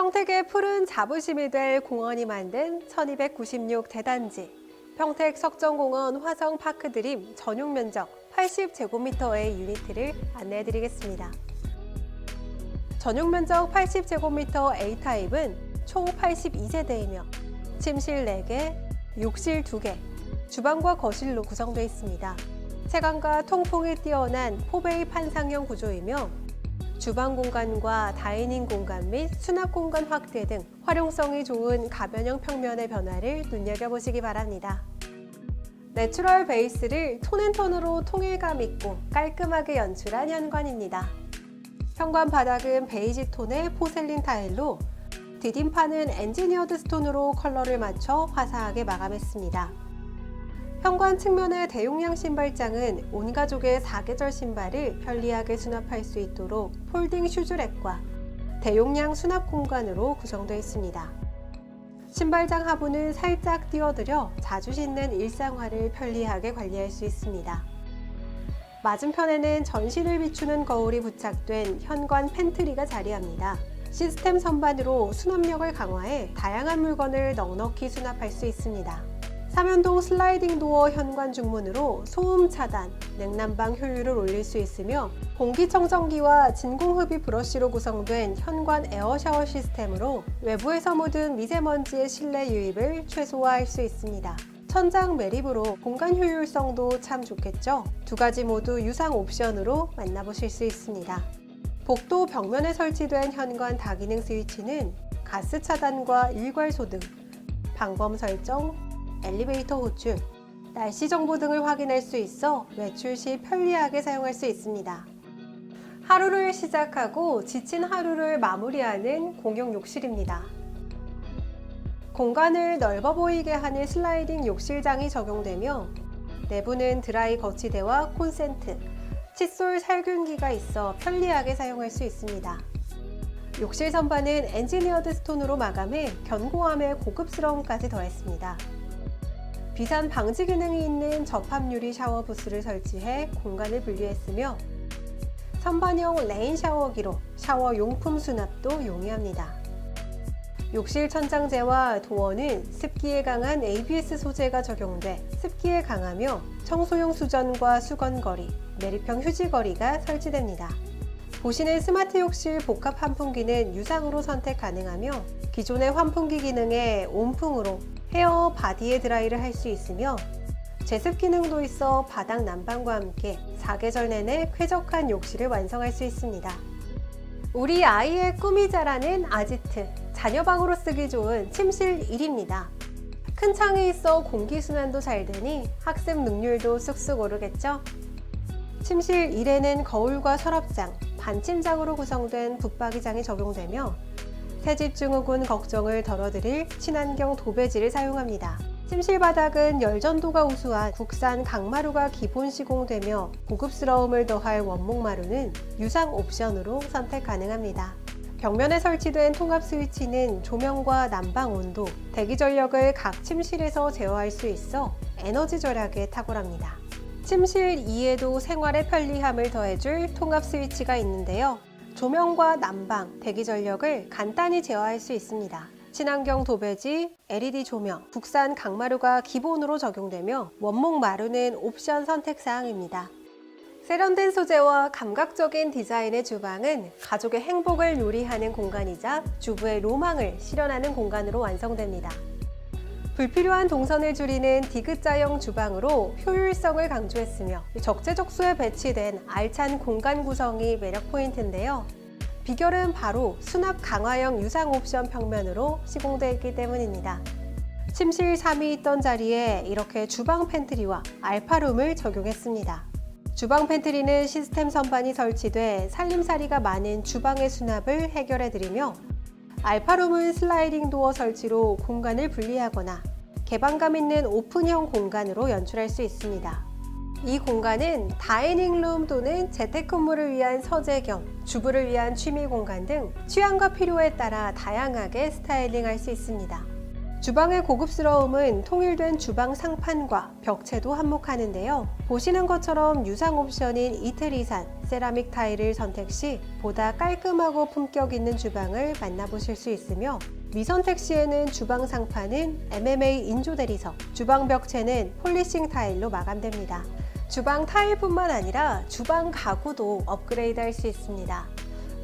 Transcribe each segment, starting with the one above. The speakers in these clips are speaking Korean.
평택의 푸른 자부심이 될 공원이 만든 1296 대단지. 평택 석정공원 화성 파크 드림 전용 면적 80제곱미터의 유니트를 안내해 드리겠습니다. 전용 면적 80제곱미터 A타입은 총 82세대이며 침실 4개, 욕실 2개, 주방과 거실로 구성되어 있습니다. 채광과 통풍이 뛰어난 포베이 판상형 구조이며 주방 공간과 다이닝 공간 및 수납 공간 확대 등 활용성이 좋은 가변형 평면의 변화를 눈여겨보시기 바랍니다. 내추럴 베이스를 톤앤톤으로 통일감 있고 깔끔하게 연출한 현관입니다. 현관 바닥은 베이지 톤의 포셀린 타일로 디딤판은 엔지니어드 스톤으로 컬러를 맞춰 화사하게 마감했습니다. 현관 측면의 대용량 신발장은 온 가족의 사계절 신발을 편리하게 수납할 수 있도록 폴딩 슈즈랙과 대용량 수납 공간으로 구성되어 있습니다. 신발장 하부는 살짝 띄워드려 자주 신는 일상화를 편리하게 관리할 수 있습니다. 맞은편에는 전신을 비추는 거울이 부착된 현관 팬트리가 자리합니다. 시스템 선반으로 수납력을 강화해 다양한 물건을 넉넉히 수납할 수 있습니다. 삼연동 슬라이딩 도어 현관 중문으로 소음 차단, 냉난방 효율을 올릴 수 있으며 공기청정기와 진공흡입 브러쉬로 구성된 현관 에어 샤워 시스템으로 외부에서 묻은 미세먼지의 실내 유입을 최소화할 수 있습니다. 천장 매립으로 공간 효율성도 참 좋겠죠? 두 가지 모두 유상 옵션으로 만나보실 수 있습니다. 복도 벽면에 설치된 현관 다기능 스위치는 가스 차단과 일괄 소등, 방범 설정, 엘리베이터 호출, 날씨 정보 등을 확인할 수 있어 외출 시 편리하게 사용할 수 있습니다. 하루를 시작하고 지친 하루를 마무리하는 공용 욕실입니다. 공간을 넓어 보이게 하는 슬라이딩 욕실장이 적용되며 내부는 드라이 거치대와 콘센트, 칫솔 살균기가 있어 편리하게 사용할 수 있습니다. 욕실 선반은 엔지니어드 스톤으로 마감해 견고함에 고급스러움까지 더했습니다. 비산 방지 기능이 있는 접합 유리 샤워 부스를 설치해 공간을 분리했으며 선반형 레인 샤워기로 샤워 용품 수납도 용이합니다. 욕실 천장재와 도어는 습기에 강한 ABS 소재가 적용돼 습기에 강하며 청소용 수전과 수건거리, 매립형 휴지거리가 설치됩니다. 보시는 스마트 욕실 복합 환풍기는 유상으로 선택 가능하며 기존의 환풍기 기능에 온풍으로 헤어 바디에 드라이를 할 수 있으며 제습 기능도 있어 바닥 난방과 함께 사계절 내내 쾌적한 욕실을 완성할 수 있습니다. 우리 아이의 꿈이 자라는 아지트, 자녀방으로 쓰기 좋은 침실 1입니다. 큰 창이 있어 공기순환도 잘 되니 학습 능률도 쑥쑥 오르겠죠? 침실 1에는 거울과 서랍장, 반침장으로 구성된 붙박이장이 적용되며 새집 증후군 걱정을 덜어드릴 친환경 도배지를 사용합니다. 침실 바닥은 열전도가 우수한 국산 강마루가 기본 시공되며 고급스러움을 더할 원목마루는 유상 옵션으로 선택 가능합니다. 벽면에 설치된 통합 스위치는 조명과 난방 온도, 대기 전력을 각 침실에서 제어할 수 있어 에너지 절약에 탁월합니다. 침실 2에도 생활의 편리함을 더해줄 통합 스위치가 있는데요. 조명과 난방, 대기 전력을 간단히 제어할 수 있습니다. 친환경 도배지, LED 조명, 국산 강마루가 기본으로 적용되며 원목 마루는 옵션 선택 사항입니다. 세련된 소재와 감각적인 디자인의 주방은 가족의 행복을 요리하는 공간이자 주부의 로망을 실현하는 공간으로 완성됩니다. 불필요한 동선을 줄이는 디귿자형 주방으로 효율성을 강조했으며 적재적소에 배치된 알찬 공간 구성이 매력 포인트인데요. 비결은 바로 수납 강화형 유상 옵션 평면으로 시공되어 있기 때문입니다. 침실 3이 있던 자리에 이렇게 주방 팬트리와 알파룸을 적용했습니다. 주방 팬트리는 시스템 선반이 설치돼 살림살이가 많은 주방의 수납을 해결해드리며 알파룸은 슬라이딩 도어 설치로 공간을 분리하거나 개방감 있는 오픈형 공간으로 연출할 수 있습니다. 이 공간은 다이닝룸 또는 재택근무를 위한 서재 겸 주부를 위한 취미 공간 등 취향과 필요에 따라 다양하게 스타일링할 수 있습니다. 주방의 고급스러움은 통일된 주방 상판과 벽체도 한몫하는데요. 보시는 것처럼 유상 옵션인 이태리산 세라믹 타일을 선택 시 보다 깔끔하고 품격 있는 주방을 만나보실 수 있으며 미선택 시에는 주방 상판은 MMA 인조 대리석, 주방 벽체는 폴리싱 타일로 마감됩니다. 주방 타일뿐만 아니라 주방 가구도 업그레이드 할 수 있습니다.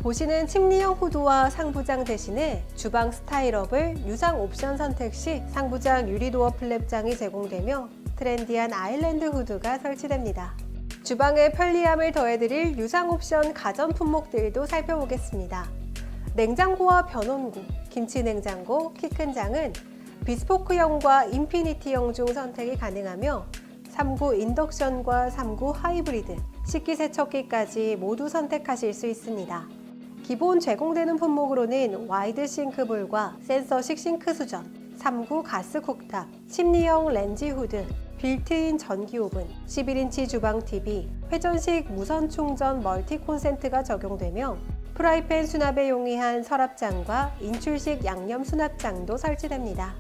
보시는 침리형 후드와 상부장 대신에 주방 스타일업을 유상 옵션 선택 시 상부장 유리도어 플랩장이 제공되며 트렌디한 아일랜드 후드가 설치됩니다. 주방의 편리함을 더해드릴 유상 옵션 가전 품목들도 살펴보겠습니다. 냉장고와 변온구, 김치 냉장고, 키큰 장은 비스포크형과 인피니티형 중 선택이 가능하며 3구 인덕션과 3구 하이브리드, 식기세척기까지 모두 선택하실 수 있습니다. 기본 제공되는 품목으로는 와이드 싱크볼과 센서식 싱크 수전, 3구 가스 쿡탑, 침리형 렌지 후드, 빌트인 전기 오븐, 11인치 주방 TV, 회전식 무선 충전 멀티 콘센트가 적용되며 프라이팬 수납에 용이한 서랍장과 인출식 양념 수납장도 설치됩니다.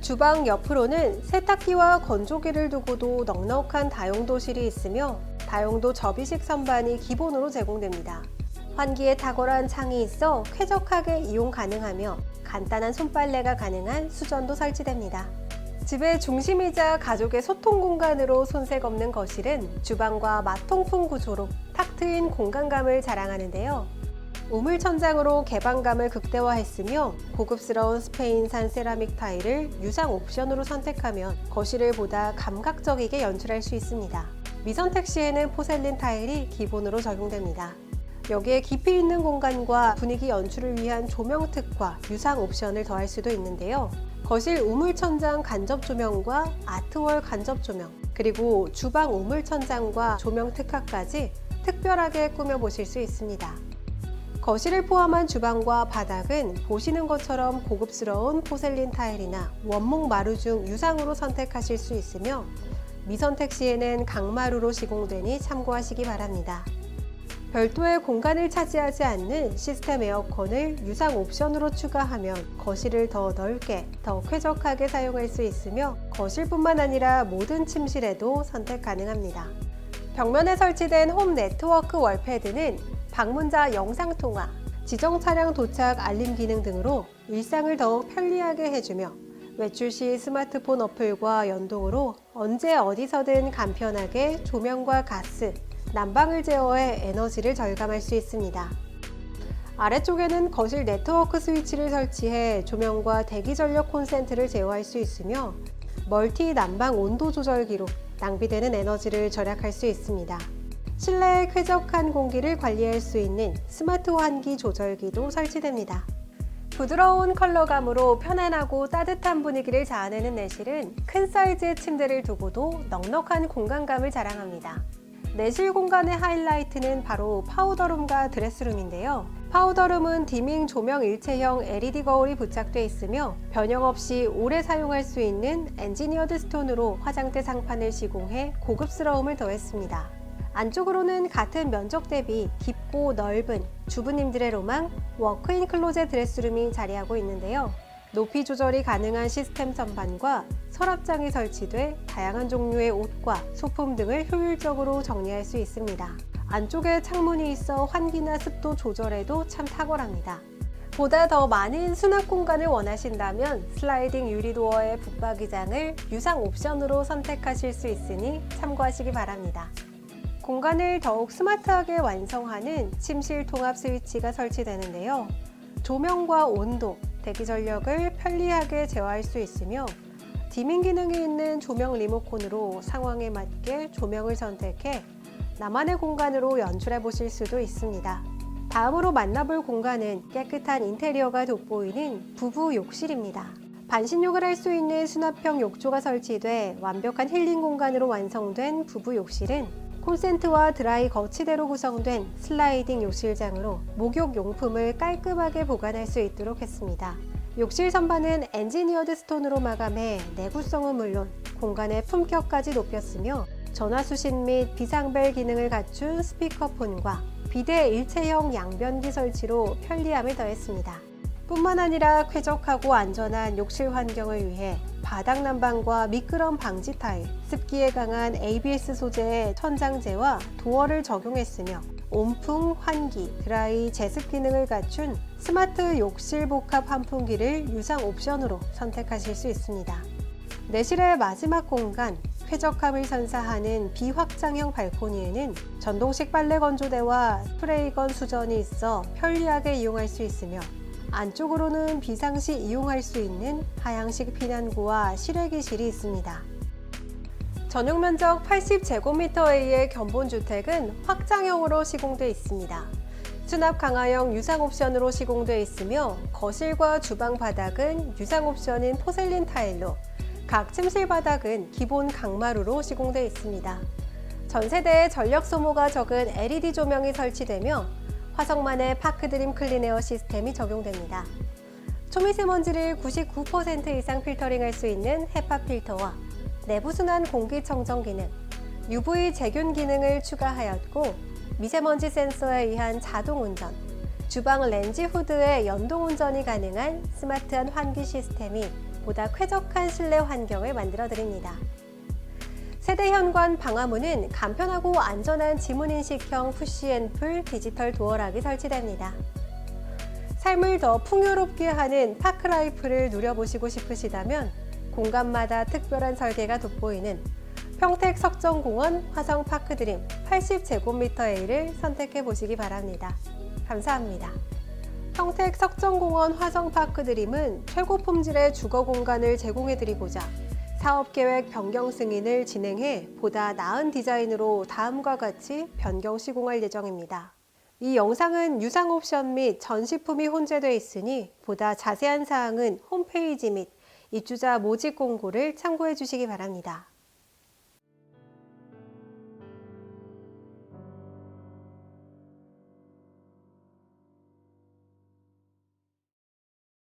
주방 옆으로는 세탁기와 건조기를 두고도 넉넉한 다용도실이 있으며 다용도 접이식 선반이 기본으로 제공됩니다. 환기에 탁월한 창이 있어 쾌적하게 이용 가능하며 간단한 손빨래가 가능한 수전도 설치됩니다. 집의 중심이자 가족의 소통 공간으로 손색 없는 거실은 주방과 마통풍 구조로 탁 트인 공간감을 자랑하는데요. 우물 천장으로 개방감을 극대화했으며 고급스러운 스페인산 세라믹 타일을 유상 옵션으로 선택하면 거실을 보다 감각적이게 연출할 수 있습니다. 미선택 시에는 포셀린 타일이 기본으로 적용됩니다. 여기에 깊이 있는 공간과 분위기 연출을 위한 조명 특화, 유상 옵션을 더할 수도 있는데요. 거실 우물 천장 간접 조명과 아트월 간접 조명, 그리고 주방 우물 천장과 조명 특화까지 특별하게 꾸며보실 수 있습니다. 거실을 포함한 주방과 바닥은 보시는 것처럼 고급스러운 포셀린 타일이나 원목 마루 중 유상으로 선택하실 수 있으며 미선택 시에는 강마루로 시공되니 참고하시기 바랍니다. 별도의 공간을 차지하지 않는 시스템 에어컨을 유상 옵션으로 추가하면 거실을 더 넓게, 더 쾌적하게 사용할 수 있으며 거실뿐만 아니라 모든 침실에도 선택 가능합니다. 벽면에 설치된 홈 네트워크 월패드는 방문자 영상통화, 지정 차량 도착 알림 기능 등으로 일상을 더욱 편리하게 해주며 외출 시 스마트폰 어플과 연동으로 언제 어디서든 간편하게 조명과 가스, 난방을 제어해 에너지를 절감할 수 있습니다. 아래쪽에는 거실 네트워크 스위치를 설치해 조명과 대기 전력 콘센트를 제어할 수 있으며 멀티 난방 온도 조절기로 낭비되는 에너지를 절약할 수 있습니다. 실내의 쾌적한 공기를 관리할 수 있는 스마트 환기 조절기도 설치됩니다. 부드러운 컬러감으로 편안하고 따뜻한 분위기를 자아내는 내실은 큰 사이즈의 침대를 두고도 넉넉한 공간감을 자랑합니다. 내실 공간의 하이라이트는 바로 파우더룸과 드레스룸인데요. 파우더룸은 디밍 조명 일체형 LED 거울이 부착되어 있으며 변형 없이 오래 사용할 수 있는 엔지니어드 스톤으로 화장대 상판을 시공해 고급스러움을 더했습니다. 안쪽으로는 같은 면적 대비 깊고 넓은 주부님들의 로망 워크인 클로젯 드레스룸이 자리하고 있는데요. 높이 조절이 가능한 시스템 선반과 서랍장이 설치돼 다양한 종류의 옷과 소품 등을 효율적으로 정리할 수 있습니다. 안쪽에 창문이 있어 환기나 습도 조절에도 참 탁월합니다. 보다 더 많은 수납 공간을 원하신다면 슬라이딩 유리도어의 붙박이장을 유상 옵션으로 선택하실 수 있으니 참고하시기 바랍니다. 공간을 더욱 스마트하게 완성하는 침실 통합 스위치가 설치되는데요. 조명과 온도, 대기 전력을 편리하게 제어할 수 있으며 디밍 기능이 있는 조명 리모컨으로 상황에 맞게 조명을 선택해 나만의 공간으로 연출해 보실 수도 있습니다. 다음으로 만나볼 공간은 깨끗한 인테리어가 돋보이는 부부 욕실입니다. 반신욕을 할 수 있는 수납형 욕조가 설치돼 완벽한 힐링 공간으로 완성된 부부 욕실은 콘센트와 드라이 거치대로 구성된 슬라이딩 욕실장으로 목욕 용품을 깔끔하게 보관할 수 있도록 했습니다. 욕실 선반은 엔지니어드 스톤으로 마감해 내구성은 물론 공간의 품격까지 높였으며 전화 수신 및 비상벨 기능을 갖춘 스피커폰과 비대 일체형 양변기 설치로 편리함을 더했습니다. 뿐만 아니라 쾌적하고 안전한 욕실 환경을 위해 바닥 난방과 미끄럼 방지 타일, 습기에 강한 ABS 소재의 천장재와 도어를 적용했으며 온풍, 환기, 드라이, 제습 기능을 갖춘 스마트 욕실 복합 환풍기를 유상 옵션으로 선택하실 수 있습니다. 내실의 마지막 공간, 쾌적함을 선사하는 비확장형 발코니에는 전동식 빨래 건조대와 스프레이건 수전이 있어 편리하게 이용할 수 있으며 안쪽으로는 비상시 이용할 수 있는 하향식 피난구와 실외기실이 있습니다. 전용 면적 80제곱미터의 견본주택은 확장형으로 시공돼 있습니다. 수납 강화형 유상 옵션으로 시공돼 있으며 거실과 주방 바닥은 유상 옵션인 포셀린 타일로 각 침실 바닥은 기본 강마루로 시공돼 있습니다. 전 세대에 전력 소모가 적은 LED 조명이 설치되며 화성만의 파크드림 클린에어 시스템이 적용됩니다. 초미세먼지를 99% 이상 필터링할 수 있는 헤파 필터와 내부 순환 공기청정 기능, UV 제균 기능을 추가하였고 미세먼지 센서에 의한 자동 운전, 주방 렌지 후드의 연동 운전이 가능한 스마트한 환기 시스템이 보다 쾌적한 실내 환경을 만들어 드립니다. 세대 현관 방화문은 간편하고 안전한 지문인식형 푸시앤풀 디지털 도어락이 설치됩니다. 삶을 더 풍요롭게 하는 파크라이프를 누려보시고 싶으시다면 공간마다 특별한 설계가 돋보이는 평택 석정공원 화성 파크드림 80제곱미터 A를 선택해 보시기 바랍니다. 감사합니다. 평택 석정공원 화성 파크드림은 최고 품질의 주거 공간을 제공해 드리고자 사업 계획 변경 승인을 진행해 보다 나은 디자인으로 다음과 같이 변경 시공할 예정입니다. 이 영상은 유상 옵션 및 전시품이 혼재되어 있으니 보다 자세한 사항은 홈페이지 및 입주자 모집 공고를 참고해 주시기 바랍니다.